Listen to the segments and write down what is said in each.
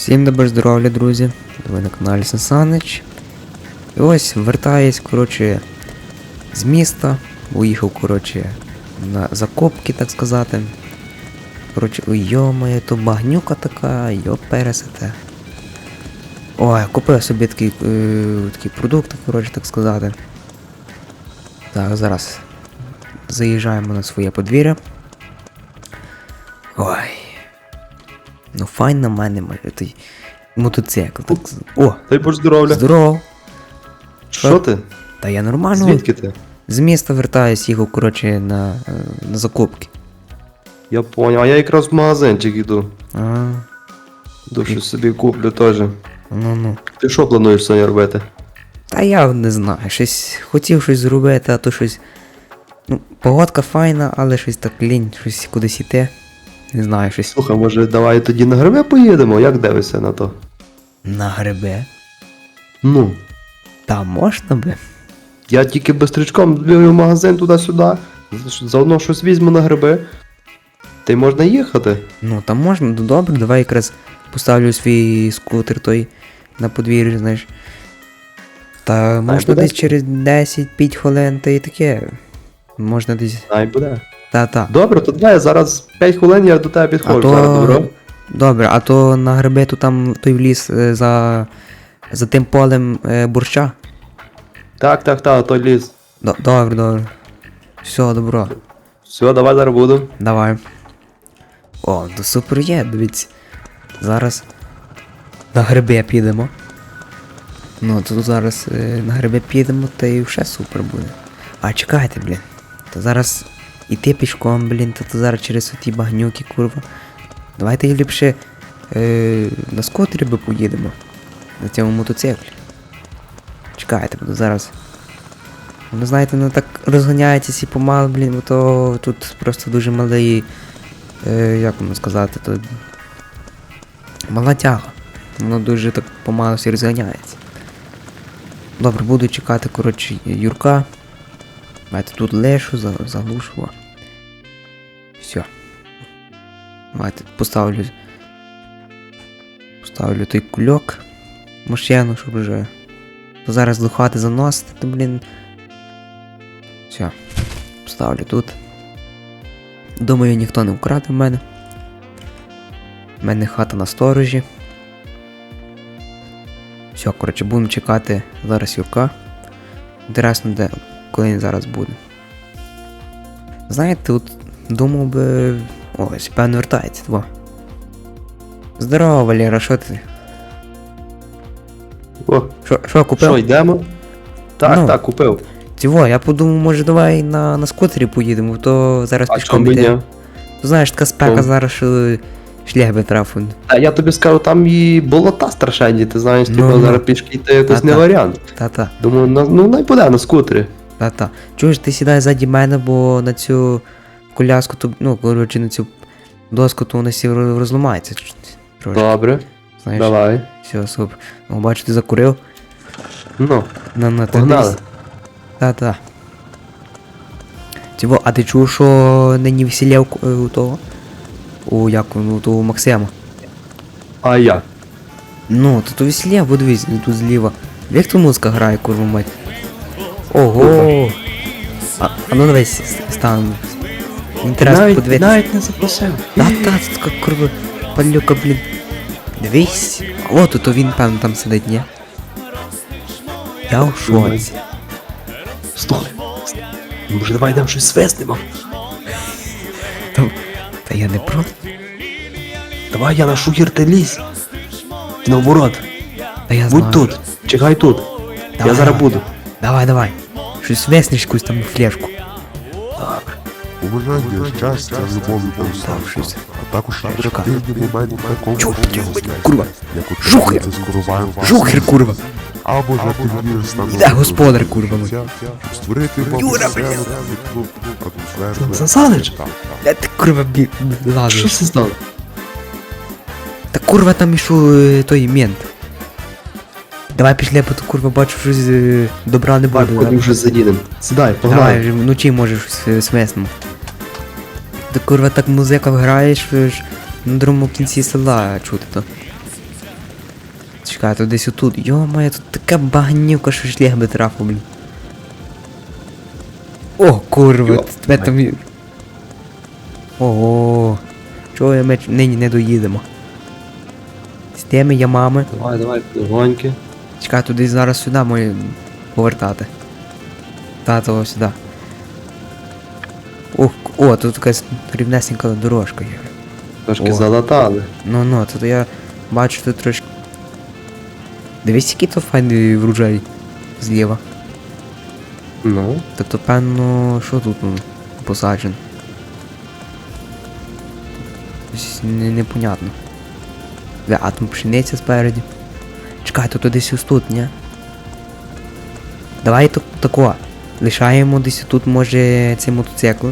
Всім добре здоров'я, друзі. Ви на каналі Сансанич. І ось вертаюсь, коротше, з міста. Уїхав, коротше, на закопки, так сказати. Коротше, ой, йомає, то багнюка така, йо пересете. Ой, купив собі такі, е, такі продукти, коротше, так сказати. Так, зараз заїжджаємо на своє подвір'я. Ну файн на мене той мотоцикл. Так... О, Дай Боже здоров'я. здорово. Що ти? Та я нормально. Звідки ти? З міста вертаюсь, їхав, коротше, на, е, на закупки. Я поняв, а я якраз в магазинчик Йду щось собі куплю теж. ну ну. Ти що плануєш сьогодні робити? Та я не знаю, щось хотів щось зробити, а то щось. Ну, погодка файна, але щось так лінь, щось кудись іти. Не знаю, щось Слухай, може давай тоді на гриби поїдемо? Як дивишся на то? на грибе. Ну. Та можна би. Я тільки бистрячком бігаю в магазин туди-сюди. Заодно щось візьму на гриби. Та й можна їхати. Ну, там можна, ну добре, давай якраз поставлю свій скутер той на подвір'ї, знаєш. Та можна буде. десь через 10-5 хвилин та і таке. Можна десь. Ай буде. Та-та. Добре, то давай зараз 5 хвилин я до тебе А підходжу. Зараз, добре? то. Добре, а то на гриби то там той ліс е, за. за тим полем е, бурща. Так, так, так, той ліс. Д- Добре, добре. Все, добро. Все, давай зараз буду. Давай. О, то супер є, дивіться. Зараз на гриби підемо. Ну, то зараз е, на гриби підемо, та і все супер буде. А чекайте, блін. То зараз іти пішком, блін, то, то зараз через ті багнюки, курва. Давайте ліпше е, на скутері би поїдемо. На цьому мотоциклі. Чекайте, то зараз. Воно, знаєте, воно так розганяється всі помал, блін, бо то тут просто дуже малий. Е, як вам сказати, то. Мала тяга. Воно дуже так помало всі розганяється. Добре, буду чекати, коротше, Юрка. Давайте тут лешу, за- заглушу. Все. Давайте поставлю. Поставлю той кульок машину, щоб вже. Зараз до хати заносити, то, блін. Все. Поставлю тут. Думаю, ніхто не вкраде в мене. У мене хата на сторожі. Все, коротше, будемо чекати зараз Юрка. Інтересно, де, коли він зараз буде. Знаєте, от думав би. Ось, певно, вертається, во. Здорово, Валера, що ти? О, Що, що купив? що, йдемо? Так, Ну. так, купив. Тіво, я подумав, може давай на, на скутері поїдемо, то зараз А пішком чому йде. ні? Знаєш, така спека Чому? зараз, що шлях би трафив. А я тобі скажу, там і болота страшенні, ти знаєш, Ну, типу ну. зараз пішки йти якось не Та-та. варіант. Та-та, Думаю, на, ну най буде на скутері. та-та. Чуєш, ти сідай ззаді мене, бо на цю коляску, то, ну, коротше, на цю доску, то вона роз- розламається. Трошки, Добре, знаєш. давай. Все, супер. О, бачу, ти закурив. Ну, На, на, Погнали. Та-та. Тіво, а ти чув, що нині весілля у, у того? У як, ну, у того Максима. а я. Ну, то то весілля, бо дивись, тут зліва. Як то музика грає, курва мать? Ого! А, а ну с- стан. Інтересно навіть, подивитися. навіть не запросив. Та та, це така курва палюка, блін. Дивись. О, то він, певно, там сидить, ні? Я у шоці. Слухай. Може давай нам щось свиснемо? Та, та я не проти. Давай я ношу гірти лізь. Наоборот. Та я знаю. Будь тут. Чекай тут. Давай, я зараз давай. буду. Давай, давай. Щось веснеш якусь там флешку. Побажання щастя, любові успіху, а також приємні моменти такого курва. Жухер. Жухер, курва. або ж активніше становити Де господар, курва, створити вам Юра, атмосферу. Засадиш? Де ти курва бі... Що це стало? Та курва там ішов е, той мент. Давай пішли, бо то курва бачу, щось е, добра не Давай, буде. ходім вже заїдемо. Сідай, Давай, погнали. вже вночі може щось е, смеснемо. Та курва так музика грає, що ж на другому кінці села чути то. Чекай, то десь отут. Йо-моє, тут така багнюка, що шлях би трафив, блін. О, курва, тебе там. Ого. Чого ми нині не доїдемо? З тими ямами. Давай, давай, гоньки. Чекай, туди зараз сюди маю повертати. Та, то сюди. О, тут якась рівнесенька дорожка є. Трошки О. залатали. Ну ну, тут я бачу тут трошки. Дивись, який то файний врожай зліва. Ну. Тобто, певно, що тут ну, посаджено? Не, непонятно. Де, а там пшениця спереді. Чекай, то то десь ось тут, ні? Давай так, тако. Лишаємо десь тут, може, цей мотоцикл.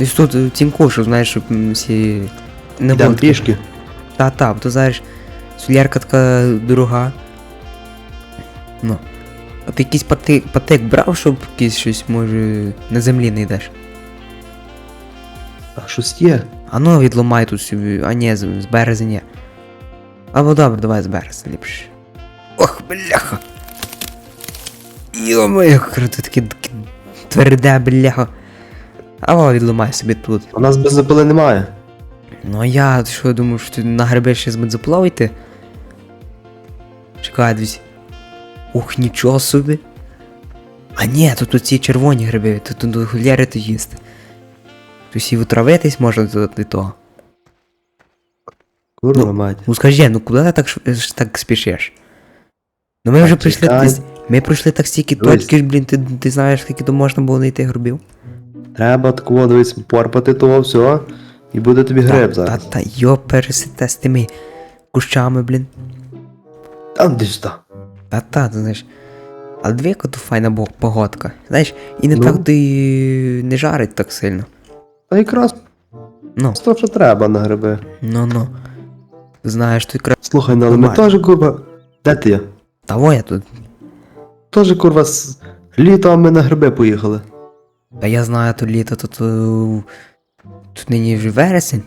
Десь тут тінько, щоб знаєш, всі. Не Йдемо було пішки. та та, бо то знаєш, солярка така дорога. Ну. А ти якийсь патик, патик брав, щоб якийсь щось може на землі не йдеш. А щось є. А ну відломай тут собі. А ні, з, з березня ні. Або добре, давай з березня ліпше. Ох, бляха. Йо-моє, круто таке таке тверде, бляха. Або відломай собі тут. У нас бензопили немає. Ну а я що думав, що ти на гриби ще з бензоплаву йти? Чекай, дивись. Ух, нічого собі. А ні, тут оці червоні гриби, тут тут гуляри то їсти. Тут всі витравитись можна тут від того. Курва Ну, мать. Ну скажи, ну куди ти так, ш- так спішиш? Ну ми вже Та прийшли. Ми пройшли так стільки точки, блін, ти, ти знаєш, скільки то можна було знайти грибів? Треба такого дивись, порпати того все. І буде тобі гриб та, зараз. та, та йо пересите з тими кущами, блін. Там десь та. Та та, ти знаєш. Але дві то файна погодка. Знаєш, і не Ну. так і не жарить так сильно. Та якраз Ну, то, що треба на гриби. ну ну. Знаєш, то якраз. Слухай, ну але ми теж курва. Де ти є? Того я тут. Теж курва з літо ми на гриби поїхали. Та я знаю, то літо, то, то тут нині вже вересень.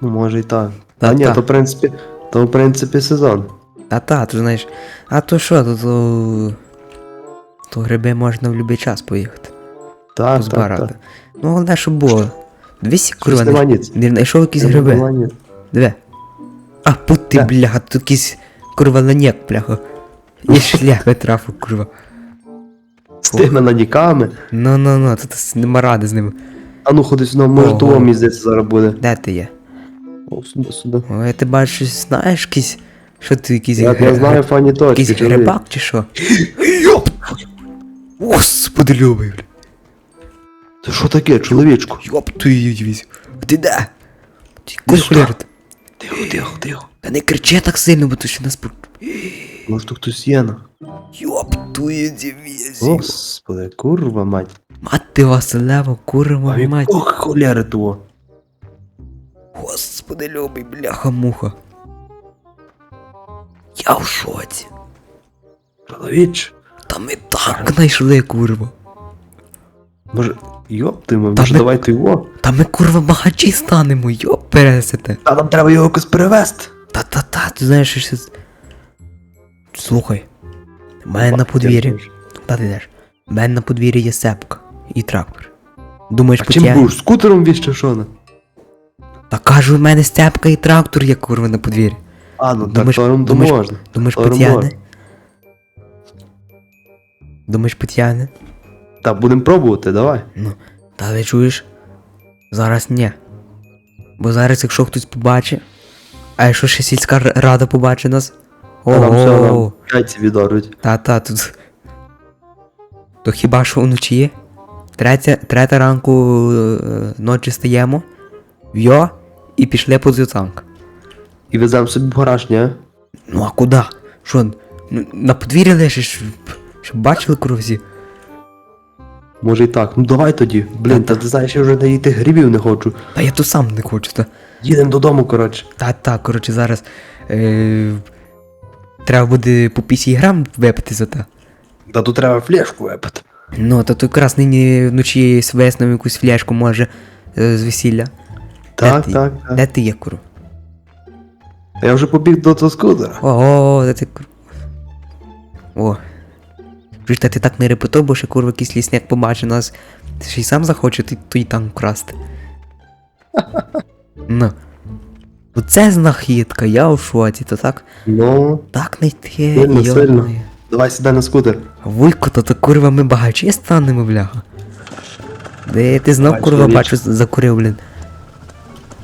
Ну може і так. Та Та ні, та. то в принципі, то в принципі сезон. Та та, ти знаєш. А то що, то, то. То гриби можна в будь-який час поїхати. Так, так, Збирати. так. Ну, головне, щоб було. Двісті курва, не, не знайшов якісь Нема гриби. Диви. А пути, бляха, тут якийсь курва ланєк, бляха. І шлях витрафив, курва. З тими надіками. Ну ну ну, тут нема ради з ними. А ну ходи сюди, може Ого. того мені здається зараз буде. Де ти є? О, сюди, сюди. Ой, ти бачиш, знаєш якийсь. Що ти якийсь Я, я знаю фані точки. якийсь чоловік. грибак чи що? Йоп! Господи любий, бля. Це що таке, чоловічку? Йоп твою дивізію. Ти де? Ти куди хулярити? Тихо, тихо, тихо. Та не кричи так сильно, бо то ще нас по... Може тут хтось є на. Йоп твою дивізію. Господи, курва мать. Мати Василева, курва А мать. якого холяри того? Господи любий, бляха-муха. Я в шоці. Чоловіч. Та ми так знайшли, курва. Може, йоп ти, може ми- давай ти його? Та ми курва багачі станемо, йоп пересете. Та нам треба його якось перевезти. Та-та-та, ти знаєш, що. Слухай. У мене на подвір'ї. Та ти йдеш. У мене на подвір'ї є сепка і трактор. Думаєш, А чим потягне? будеш? Скутером віще що на? Та кажу, в мене степка і трактор є, курва, на подвір'ї. А, ну Думаєш- трактором то думаєш- можна. Думаєш, Трактором потягне? можна. Думаєш, потягне? Та будемо пробувати, давай. Ну, та ви чуєш? Зараз ні. Бо зараз, якщо хтось побачить, а якщо ще сільська р- рада побачить нас. Нам все О, нам яйці відоруть. та-та, тут. То хіба що вночі? Третя, третя ранку е, ночі стаємо, в'йо, і пішли по дзюцанк. І веземо собі в гараж, ні? Ну а куди? Що, ну, на подвір'ї лишиш, щоб, щоб бачили кровзі? Може і так. Ну давай тоді. Блін, та ти знаєш, я вже не їти грибів не хочу. Та я то сам не хочу, та. Їдемо додому, коротше. Та так, коротше, зараз. Е, треба буде по 50 грам випити за те. Та тут треба флешку випити. Ну, то то якраз нині вночі свеснув якусь фляжку може е, з весілля. Так, ти? так, так. Де ти є, куру? Я вже побіг до того скутера. О, о, о, ти. кур- О. Чуєш, та ти так не репетуй, бо ще курва якийсь лісняк побачить нас. Ти ще й сам захоче той, танк красти. Ну. Оце знахідка, я у шоці, то так. Ну, Так не йти, Сильно, сильно. йо-моє. давай сідай на скутер. Вуйко, то то курва ми багачі станемо, бляха. Де ти знов Бач, курва чоловіче. бачу закурив, блін.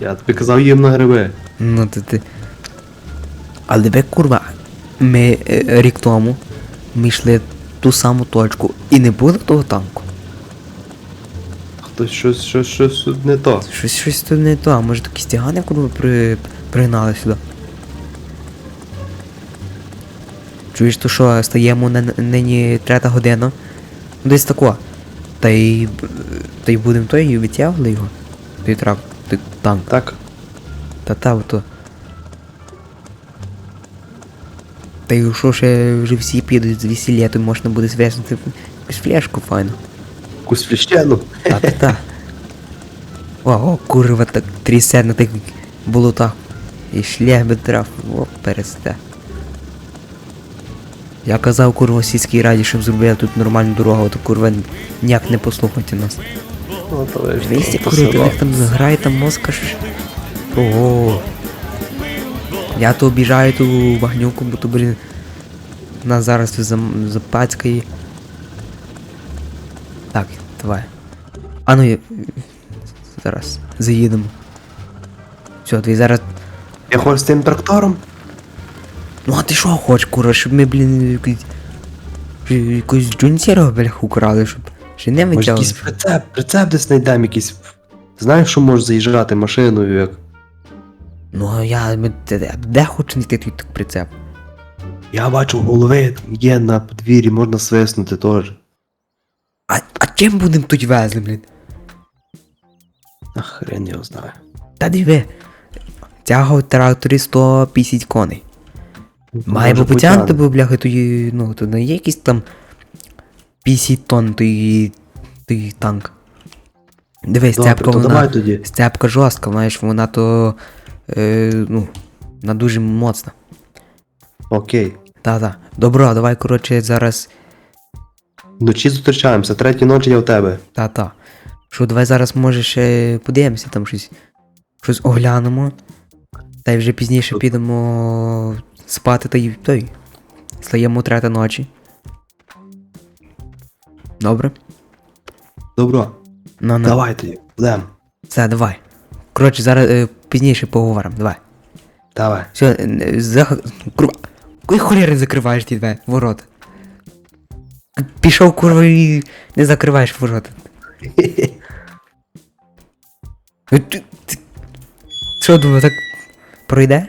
Я тобі казав їм на гриби. Ну ти ти. Але ви курва, ми е, рік тому ми йшли ту саму точку і не було того танку. Хтось щось, щось, щось тут не то. Щось щось тут не то, а може такі стягани курва при, пригнали сюди. Чуєш, то що стаємо на нині третя година? Ну, Десь тако. Та й. Та й будемо той і відтягли його. Той трак, той танк. Так? Та та ото. Та й що ще вже всі підуть з весілля, то можна буде зв'язнути якусь флешку файну. Якусь фліщену. Та та та. О, о, курва так трясе на тих болотах. І шлях би трав, о, пересте. Я казав курва сільській раді, щоб зробили тут нормальну дорогу, а то курва ніяк не послухайте нас. Ну, то ви ж Вісті то курити, село. них там грає там мозка ж. Ого. Я то обіжаю ту вагнюку, бо то, блін. Нас зараз тут запацькає. Так, давай. А ну я- зараз заїдемо. Все, ти зараз. Я хочу з тим трактором. Ну а ти що хочеш, кура, щоб ми, блін, якийсь. Якусь джунсіра, блях, украли, щоб ще не Може витягли. якийсь прицеп, прицеп десь знайдемо якийсь. Знаєш, що можеш заїжджати машиною, як. Ну а я ми, де, де, де хочу знайти той так прицеп? Я бачу голови там є на подвір'ї, можна свиснути теж. А, а чим будемо тут везли, блін? А хрен його знає. Та диви. Тяга в тракторі 150 коней. Має би потягнути, бо бляха тоді, ну, то не є якийсь там 50 тонн той, той танк. Дивись, то вона. тоді. Степка жорстка, знаєш, вона то. Е, ну, вона дуже моцна. Окей. Та-та. Добро, давай, коротше, зараз. Вночі зустрічаємося, третій ночі я в тебе. Та-та. Що, давай зараз може ще подивимося там щось. Щось оглянемо. Та й вже пізніше підемо спати та й той. Стаємо третя ночі. Добре? Добро. Ну, ну. Давай тоді, будем. Все, давай. Коротше, зараз е, пізніше поговоримо, давай. Давай. Все, е, зах... Курва. Кої холєри закриваєш ті двері, ворота? Пішов, курва, і не закриваєш ворота. Що думав, так пройде?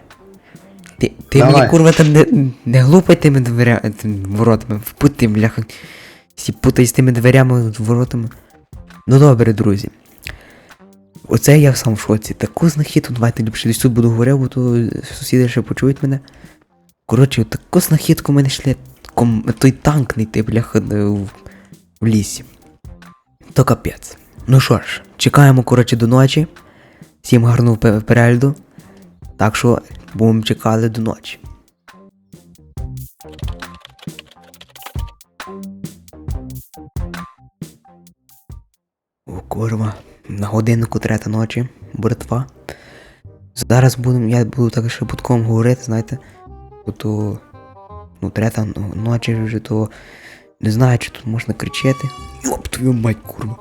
Ти, ти Давай. мені курва там не, не глупай тими дверями, тими воротами, впути, бляха. Всі путай з тими дверями, воротами. Ну добре, друзі. Оце я сам в шоці. Таку знахідку, давайте ліпше десь тут буду говорити, бо то сусіди ще почують мене. Коротше, таку знахідку ми знайшли. Ком... Той танк не бляха, е, в... в лісі. То капець. Ну що ж, чекаємо, коротше, до ночі. Всім гарного пе- перегляду. Так що будемо чекати до ночі. О, курва. На годиннику третя ночі, братва. Зараз будем, я буду так шепотком говорити, знаєте. бо То, ну, третя ну, ночі вже, то не знаю, чи тут можна кричати. Йоп твою мать, курва.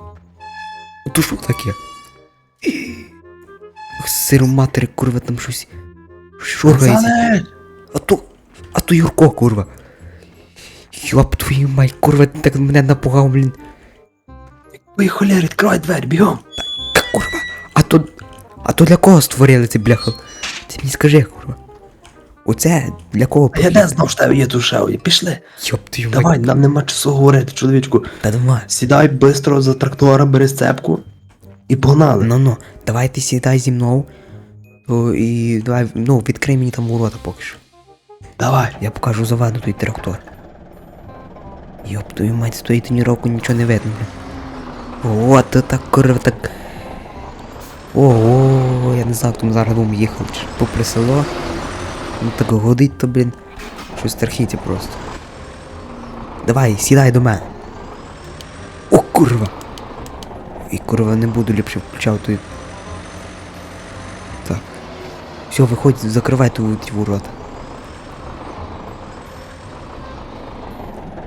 Ну то що таке? Ох, Сиру матері, курва, там щось. Шургається. А то. А то Юрко, курва. Йоп твою мать, курва, ти так мене напугав, блін. Ой, холєр, відкривай двері, бігом! Та курва. А то. А то для кого створили ці бляха? Ти мені скажи, курва. Оце для кого А я не знав, що в тебе є душевні. Пішли. Йоп твою мать. Давай, нам нема часу говорити, чоловічку. Та давай. Сідай бистро за трактора, бери цепку і погнали. Ну ну, давай ти сідай зі мною. То і давай, ну, відкрий мені там ворота поки що. Давай. Я покажу заваду той трактор. Йоп, твою мать, з тої тоніровки нічого не видно, бля. О, то так курва, так. Ого, я не знаю, хто ми зараз будемо їхали чи попри село. Ну так годить то, блін. Щось страхіття просто. Давай, сідай до мене. О, курва! І курва не буду ліпше включав той. Так. Все, виходь, закривай ту ті ворота.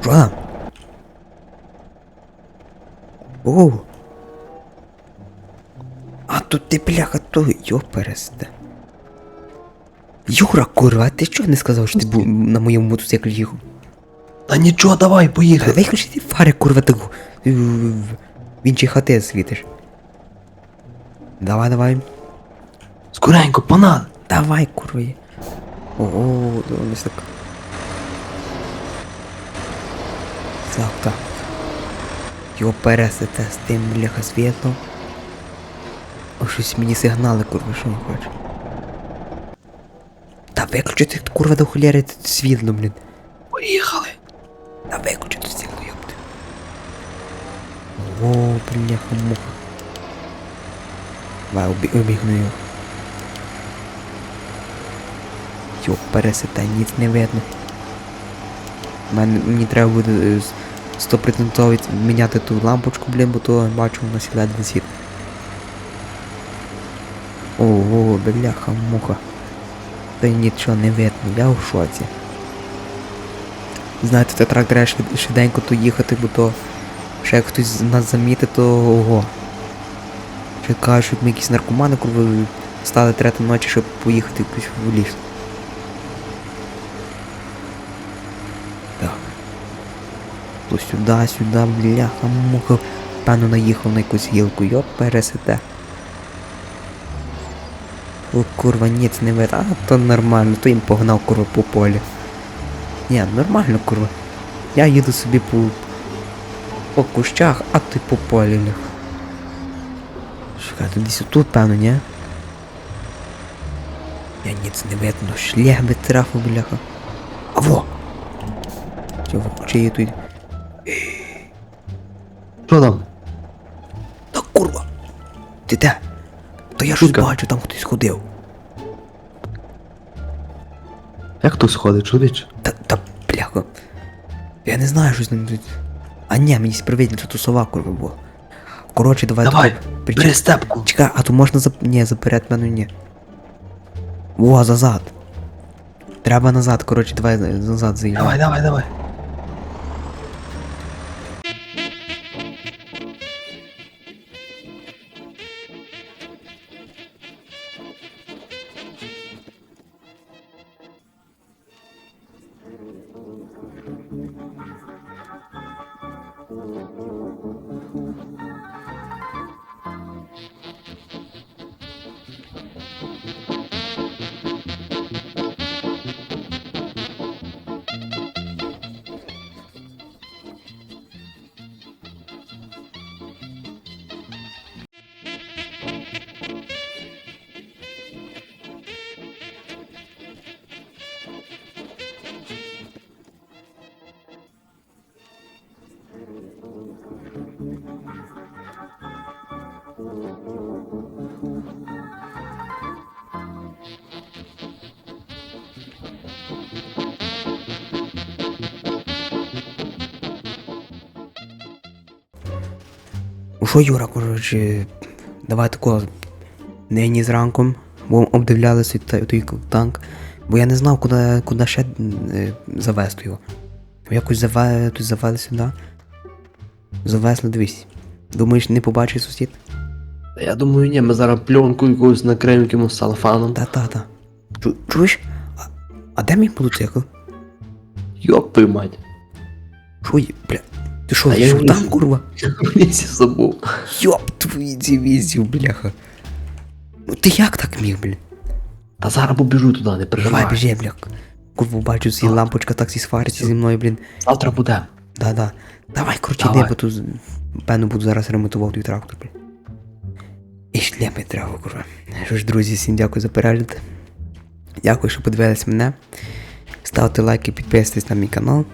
Що? Оу. А тут ти бляха то йопересте. Юра, курва, ти чого не сказав, що ти був на моєму мотоциклі їхав? Та нічого, давай, Та поїхали. виключи ті фари, курва, так в іншій хати світиш. Давай, давай. Скоренько, панад. Давай, курва. Ого, дивись так. Так, так. Його пересете з тим бляха світлом. О, щось мені сигнали, курва, що не хоче. Та виключи ти, курва, до холєри світло, блін. Поїхали. Та виключи тут світло, ёпти. О, бляха, муха. Давай, обі- обігну його. Йо, пересета, ніц не видно. Мене, мені треба буде е, з- стопроцентово міняти ту лампочку, блін, бо то бачу вона сідає на світ. Ого, бляха, муха. Та нічого не видно, я у шоці. Знаєте, це так треба швиденько то їхати, бо то ще як хтось нас замітить, то ого. Ще кажуть, ми якісь наркомани, коли стали третя ночі, щоб поїхати кудись в ліс. Так. То сюди, сюди, бляха, муха. Певно наїхав на якусь гілку, йоп, пересете. О, курва, ні, це не видно. А, то нормально, то їм погнав курва по полі. Ні, нормально, курва. Я їду собі по, по кущах, а ти по полі. Чекай, тут десь тут, певно, ні? Я ніц не видно, шлях би трафив, бляха. А во! Виключи її тут? Що там? Та курва! Ти де? То я щось бачу, там хтось ходив. Як хтось ходить, чоловіч? Та, та бляха. Я не знаю, що з ним. А ні, мені справедливо, це тусова курва була. Коротше, давай. Давай, тако, бери степку. Чекай, а то можна за... Ні, заперед мене ні. О, назад. Треба назад, коротше, давай назад заїжджай. Давай, давай, давай. Ну що, Юра, коротше, давай тако нині зранку, бо обдивлялися той, той танк, бо я не знав, куди, куди ще е, завести його. Якось заве, тут завели сюди. Завезли, дивись. Думаєш, не побачить сусід? Та Я думаю, ні, ми зараз пленку якусь накриємо якимось салфаном. Та-та-та. Чу- Чуєш? А, а де мій мотоцикл? Йоп твою мать. Що бля? Ти що, А я там, не- курва? Лісі забув. Йоп, твої дивізію, бляха. Ну ти як так міг, бля? Та зараз побіжу туди, не переживай. Давай, біжи, бля. Курва, бачу, ці лампочка так сі свариться зі мною, блін. Завтра буде. Да-да. Давай, Давай. йди, бо тут, певно, буду зараз ремонтувати твій трактор, блін. І шляпи треба, курва. Що ж, друзі, всім дякую за перегляд. Дякую, що подивились мене. Ставте лайки, підписуйтесь на мій канал.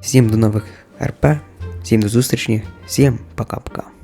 Всім до нових РП, всім до зустрічі, всім пока-пока.